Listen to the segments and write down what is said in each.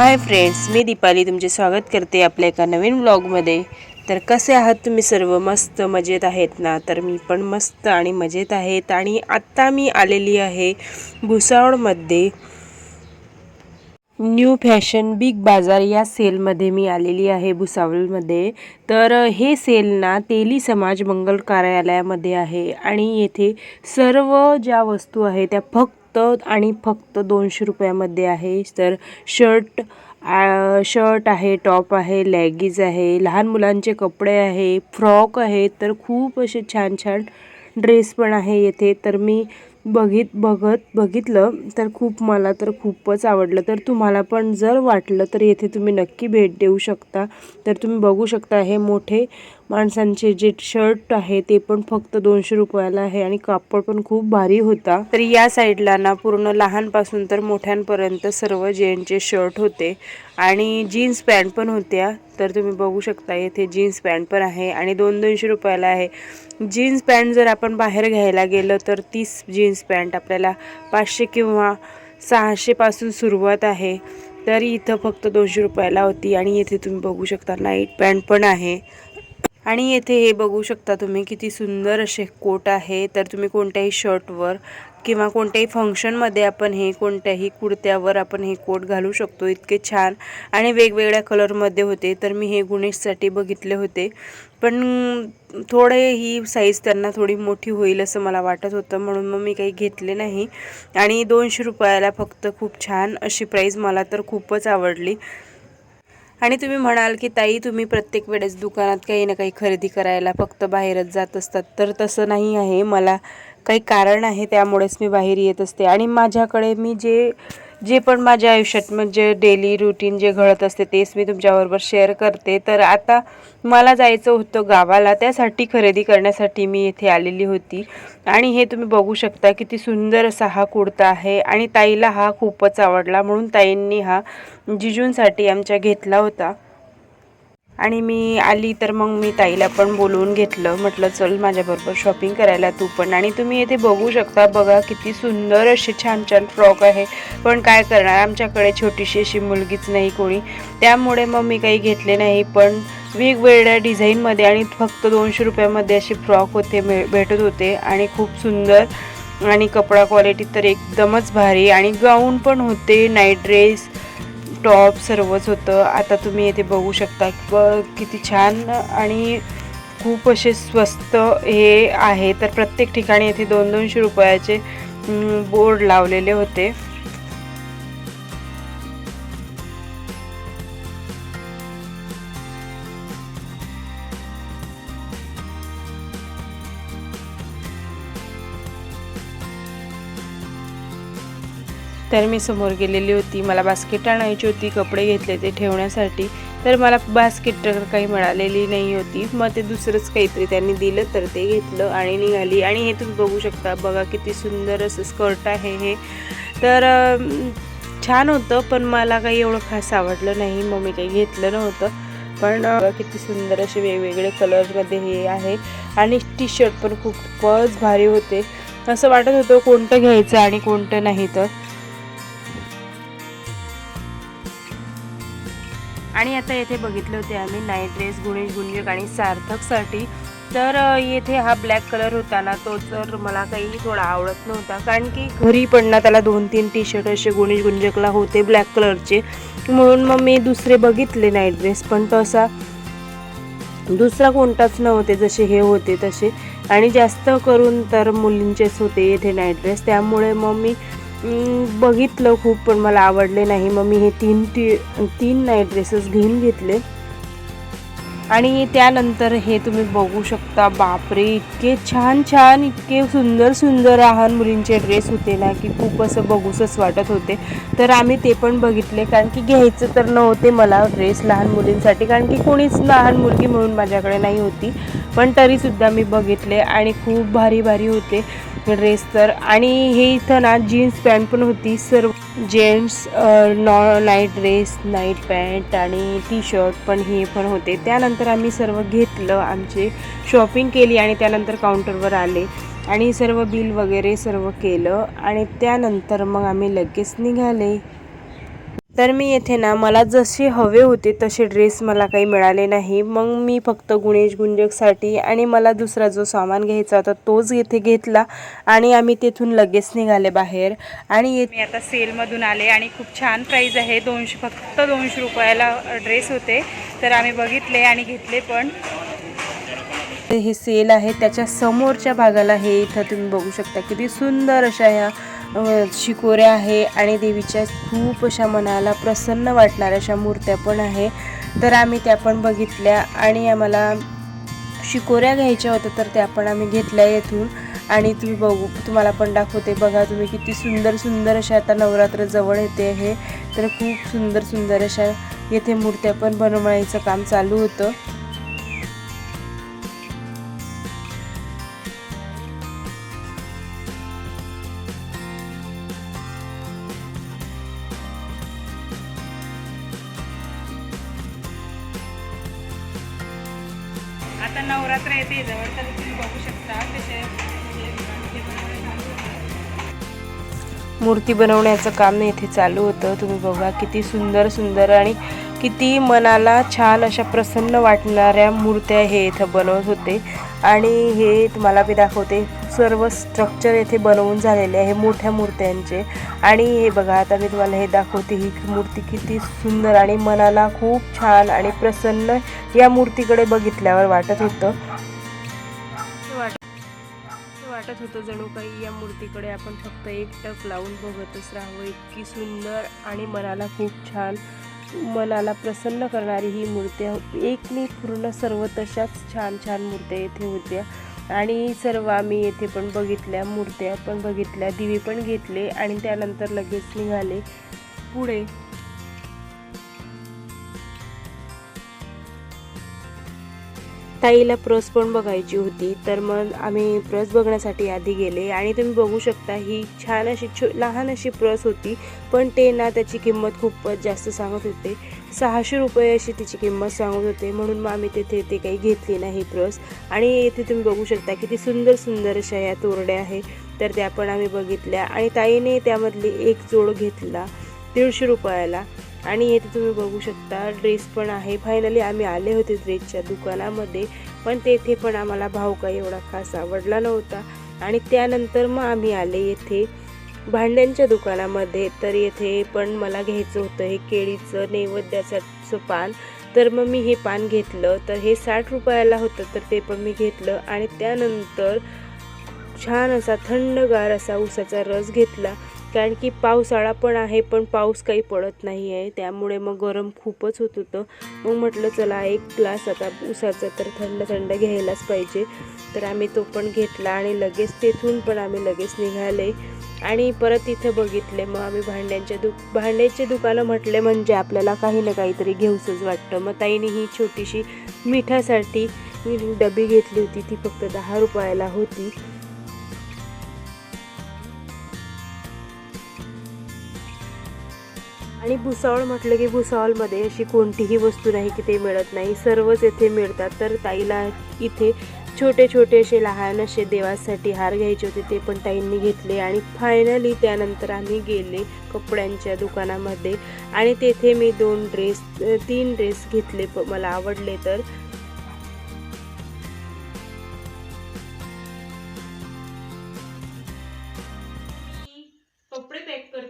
Hi friends मी दीपाली तुमचे स्वागत करते आपल्या एका नवीन ब्लॉगमध्ये तर कसे आहात तुम्ही सर्व? मस्त मजेत आहेत ना? तर मी पण मस्त आणि मजेत आहेत आणि आत्ता मी आलेली आहे भुसावळमध्ये. न्यू फॅशन बिग बाजार या सेलमध्ये मी आलेली आहे भुसावळमध्ये. तर हे सेल ना तेली समाज मंगल कार्यालयामध्ये आहे आणि येथे सर्व ज्या वस्तू आहे त्या फक्त आणि फक्त दोनशे रुपयामध्ये आहे. तर शर्ट शर्ट आहे टॉप आहे लॅगीज आहे लहान मुलांचे कपडे आहे फ्रॉक आहे तर खूप असे छान छान ड्रेस पण आहे येथे. तर मी बघित बघत बघितलं तर खूप मला तर खूपच आवडलं. तर तुम्हाला पण जर वाटलं तर येथे तुम्ही नक्की भेट देऊ शकता. तर तुम्ही बघू शकता हे मोठे माणसांचे जे शर्ट आहे ते पण फक्त दोनशे रुपयाला आहे आणि कापड पण खूप भारी होता. तर या साईडला ना पूर्ण लहानपासून तर मोठ्यांपर्यंत सर्व जेंटचे शर्ट होते. आणि जीन्स पॅन्ट पण होत्या. तर तुम्ही बघू शकता येथे जीन्स पॅन्ट पण आहे आणि दोन दोनशे रुपयाला आहे. जीन्स पॅन्ट जर आपण बाहेर घ्यायला गेलं तर तीस जीन्स पॅन्ट आपल्याला पाचशे किंवा सहाशेपासून सुरुवात आहे. तर इथं फक्त दोनशे रुपयाला होती आणि येथे तुम्ही बघू शकता नाईट पॅन्ट पण आहे. आणि येथे हे बघू शकता तुम्ही किती सुंदर असे कोट आहे. तर तुम्ही कोणत्याही शर्टवर किंवा कोणत्याही फंक्शनमध्ये आपण हे कोणत्याही कुर्त्यावर आपण हे कोट घालू शकतो. इतके छान आणि वेगवेगळ्या कलरमध्ये होते. तर मी हे गुणेशसाठी बघितले होते. पण थोडे ही साईज त्यांना थोडी मोठी होईल असं मला वाटत होतं. म्हणून मग मी काही घेतले नाही. आणि दोनशे रुपयाला फक्त खूप छान अशी प्राईज मला तर खूपच आवडली. आणि तुम्ही म्हणाल की ताई तुम्ही प्रत्येक वेळेस दुकानात काही ना काही खरेदी करायला फक्त बाहेरच जात असतात. तर तसं नाही आहे. मला काही कारण आहे त्यामुळेच मी बाहेर येत असते. आणि माझ्याकडे मी जे जे पण माझ्या आयुष्यात म्हणजे डेली रुटीन जे घडत असते तेच मी तुमच्याबरोबर शेअर करते. तर आता मला जायचं होतं गावाला त्यासाठी खरेदी करण्यासाठी मी इथे आलेली होती. आणि हे तुम्ही बघू शकता किती सुंदर असा हा कुर्ता आहे आणि ताईला हा खूपच आवडला म्हणून ताईंनी हा जिजूंसाठी आमच्या घेतला होता. आणि मी आली तर मग मी ताईला पण बोलवून घेतलं. म्हटलं चल माझ्याबरोबर शॉपिंग करायला तू पण. आणि तुम्ही येथे बघू शकता बघा किती सुंदर असे छान छान फ्रॉक आहे. पण काय करणार आमच्याकडे छोटीशी अशी मुलगीच नाही कोणी. त्यामुळे मग मी काही घेतले नाही पण वेगवेगळ्या डिझाईनमध्ये आणि फक्त दोनशे रुपयामध्ये असे फ्रॉक होते भेटत होते. आणि खूप सुंदर. आणि कपडा क्वालिटी तर एकदमच भारी. आणि गाऊन पण होते नाईट ड्रेस टॉप सर्वच होतं. आता तुम्ही येथे बघू शकता किती छान आणि खूप असे स्वस्त हे आहे. तर प्रत्येक ठिकाणी येथे दोन दोनशे रुपयाचे बोर्ड लावलेले होते. तर मी समोर गेलेली होती. मला बास्केट आणायची होती कपडे घेतले ते ठेवण्यासाठी. तर मला बास्केट तर काही मिळालेली नाही होती. मग ते दुसरंच काहीतरी त्यांनी दिलं तर ते घेतलं आणि निघाली. आणि हे तुम्ही बघू शकता बघा किती सुंदर असं स्कर्ट आहे हे. तर छान होतं पण मला काही एवढं खास आवडलं नाही. मग मी काही घेतलं नव्हतं. पण किती सुंदर असे वेगवेगळे कलरमध्ये हे आहे. आणि टी शर्ट पण खूपच भारी होते. असं वाटत होतं कोणतं घ्यायचं आणि कोणतं नाही तर. आणि आता येथे बघितले होते आम्ही नाईट ड्रेस गुणेश गुंजक आणि सार्थकसाठी तर येथे हा ब्लॅक कलर होता ना तो तर मला काही थोडा आवडत नव्हता. कारण की घरी पण ना त्याला दोन तीन टी शर्ट असे गुणेश गुंजकला होते ब्लॅक कलरचे म्हणून मग मी दुसरे बघितले नाईट ड्रेस पण तसा दुसरा कोणताच नव्हते जसे हे होते तसे. आणि जास्त करून तर मुलींचेच होते येथे नाईट ड्रेस त्यामुळे मग मी बघितलं खूप पण मला आवडले नाही. मग मी हे तीन ती तीन नाईट ड्रेसेस घेऊन घेतले. आणि त्यानंतर हे तुम्ही बघू शकता बापरे इतके छान छान इतके सुंदर सुंदर लहान मुलींचे ड्रेस होते ना की खूप असं बघूसच वाटत होते. तर आम्ही ते पण बघितले. कारण की घ्यायचं तर नव्हते मला ड्रेस लहान मुलींसाठी. कारण की कोणीच लहान मुलगी म्हणून माझ्याकडे नाही होती. पण तरीसुद्धा मी बघितले आणि खूप भारी भारी होते ड्रेस तर. आणि हे इथं ना जीन्स पॅन्ट पण होती. सर्व जेंट्स नॉ नाईट ड्रेस नाईट पॅन्ट आणि टी शर्ट पण हे पण होते. त्यानंतर आम्ही सर्व घेतलं. आमचे शॉपिंग केली आणि त्यानंतर काउंटरवर आले. आणि सर्व बिल वगैरे सर्व केलं आणि त्यानंतर मग आम्ही लगेच निघाले. तर मी येथे ना मला जसे हवे होते तसे ड्रेस मला काही मिळाले नाही. मग मी फक्त गुणेश गुंजकसाठी आणि मला दुसरा जो सामान घ्यायचा होता तोच येथे घेतला आणि आम्ही तेथून लगेच निघाले बाहेर. आणि येथे मी आता सेलमधून आले आणि खूप छान प्राईज आहे. दोनशे फक्त दोनशे रुपयाला ड्रेस होते. तर आम्ही बघितले आणि घेतले पण. हे सेल आहे. त्याच्या समोरच्या भागाला हे इथं तुम्ही बघू शकता किती सुंदर अशा ह्या शिकोऱ्या आहे आणि देवीच्या खूप अशा मनाला प्रसन्न वाटणाऱ्या अशा मूर्त्या पण आहे. तर आम्ही त्या पण बघितल्या आणि आम्हाला शिकोऱ्या घ्यायच्या होत्या तर त्या पण आम्ही घेतल्या येथून. आणि तुम्ही बघू तुम्हाला पण दाखवते बघा तुम्ही किती सुंदर सुंदर अशा आता नवरात्र जवळ येते आहे. तर खूप सुंदर सुंदर अशा येथे मूर्त्या पण बनवायचं काम चालू होतं. आता नवरात्र येते जवळ तर तुम्ही बघू शकता. तसे म्हणजे मूर्ती बनवण्याचं काम इथे चालू होतं. तुम्ही बघा किती सुंदर सुंदर आणि किती मनाला छान अशा प्रसन्न वाटणाऱ्या मूर्त्या हे इथं बनवत होते. आणि हे तुम्हाला मी दाखवते. सर्व स्ट्रक्चर येथे बनवून झालेले आहे मोठ्या मूर्त्यांचे. आणि हे बघा आता मी तुम्हाला हे दाखवते ही मूर्ती किती सुंदर आणि मनाला खूप छान आणि प्रसन्न या मूर्तीकडे बघितल्यावर वाटत होतं. वाटत वाटत होतं जणू काही या मूर्तीकडे आपण फक्त एक टक लावून बघतच राहावं. इतकी सुंदर आणि मनाला खूप छान मनाला प्रसन्न करणारी ही मूर्ती एक नाही पूर्ण सर्व तशाच छान छान मूर्त्या येथे होत्या. आणि सर्व आम्ही येथे पण बघितल्या मूर्त्या पण बघितल्या दिवे पण घेतले आणि त्यानंतर लगेच निघाले पुढे. ताईला प्रस पण बघायची होती तर मग आम्ही प्रस बघण्यासाठी आधी गेले. आणि तुम्ही बघू शकता ही छान अशी छो लहान अशी प्रस होती पण ते ना त्याची किंमत खूपच जास्त सांगत होते. सहाशे रुपये अशी तिची किंमत सांगत होते म्हणून मग आम्ही तिथे ते काही घेतली नाही प्रस. आणि येथे तुम्ही बघू शकता किती सुंदर सुंदर अशा या तोरड्या आहे तर त्या पण आम्ही बघितल्या. आणि ताईने त्यामधली एक जोड घेतला दीडशे रुपयाला. आणि येथे तुम्ही बघू शकता ड्रेस पण आहे. फायनली आम्ही आले होते ड्रेसच्या दुकानामध्ये पण तेथे पण आम्हाला भाव काही एवढा खास आवडला नव्हता. आणि त्यानंतर मग आम्ही आले येथे भांड्यांच्या दुकानामध्ये. तर येथे पण मला घ्यायचं होतं हे केळीचं नैवेद्याचं पान. तर मग मी हे पान घेतलं. तर हे साठ रुपयाला होतं तर ते पण मी घेतलं. आणि त्यानंतर छान असा थंडगार असा उसाचा रस घेतला. कारण की पावसाळा पण आहे पण पाऊस काही पडत नाही आहे त्यामुळे मग गरम खूपच होत होतं. मग म्हटलं चला एक ग्लास आता उसाचा तर थंड थंड घ्यायलाच पाहिजे. तर आम्ही तो पण घेतला आणि लगेच तेथून पण आम्ही लगेच निघाले. आणि परत इथे बघितले. मग आम्ही भांड्यांच्या दु भांड्याचे दुकानं म्हटले म्हणजे आपल्याला काही ना काहीतरी घेऊसच वाटतं. मग ताईने ही छोटीशी मिठासाठी मी डबी घेतली होती. ती फक्त दहा रुपयाला होती. आणि भुसावळ म्हटलं की भुसावळमध्ये अशी कोणतीही वस्तू नाही की ते मिळत नाही. सर्वच येथे मिळतात. तर ताईला इथे छोटे छोटे असे लहान असे देवासाठी हार घ्यायचे होते ते पण ताईंनी घेतले. आणि फायनली त्यानंतर आम्ही गेले कपड्यांच्या दुकानामध्ये. आणि तेथे मी दोन ड्रेस तीन ड्रेस घेतले प- मला आवडले तर.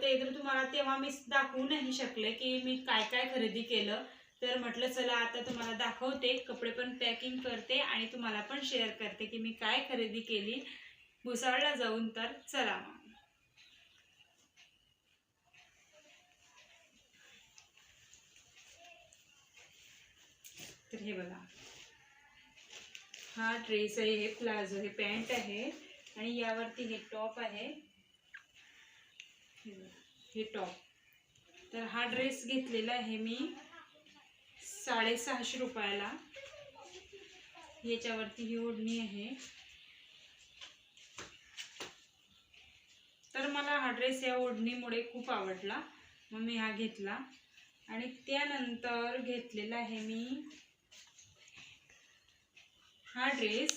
पॅक तर तुम्हाला तेव्हा मी दाखवू नाही शकले की मी काय काय खरेदी केलं. तर म्हटलं चला आता तुम्हाला दाखवते कपडे पण पॅकिंग करते आणि तुम्हाला पण शेअर करते की मी काय खरेदी केली. भुसावळला जाऊन तर चला मग. तर हे बघा. हा ड्रेस आहे हे प्लाझो हे पॅन्ट आहे आणि यावरती हे टॉप आहे. हे टॉप तर हा ड्रेस घेतलेला आहे मी साडेसहाशे रुपयाला. याच्यावरती ही ओढणी आहे. तर मला हा ड्रेस या ओढणीमुळे खूप आवडला. मग मी हा घेतला. आणि त्यानंतर घेतलेला आहे मी हा ड्रेस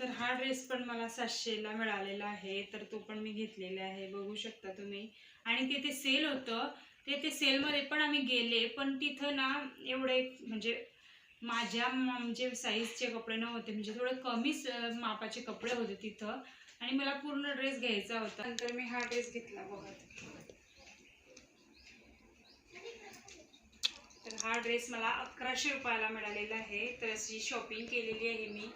तर हा ड्रेस पण मला सातशेला मिळालेला आहे. तर तो पण मी घेतलेला आहे. बघू शकता तुम्ही. आणि तिथे सेल होतं. ते ते सेलमध्ये पण आम्ही गेले पण तिथं ना एवढे म्हणजे माझ्या म्हणजे साईजचे कपडे नव्हते. म्हणजे थोडे कमीच मापाचे कपडे होते तिथं. आणि मला पूर्ण ड्रेस घ्यायचा होता. नंतर मी हा ड्रेस घेतला बघा. तर हा ड्रेस मला अकराशे रुपयाला मिळालेला आहे. तर अशी शॉपिंग केलेली आहे मी.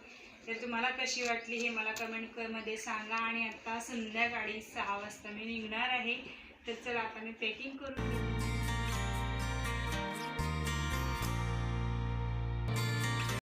तर तुम्हाला कशी वाटली हे मला कमेंटमध्ये सांगा. आणि आता संध्याकाळी सहा वाजता मी निघणार आहे. तर चला आता मी पॅकिंग करून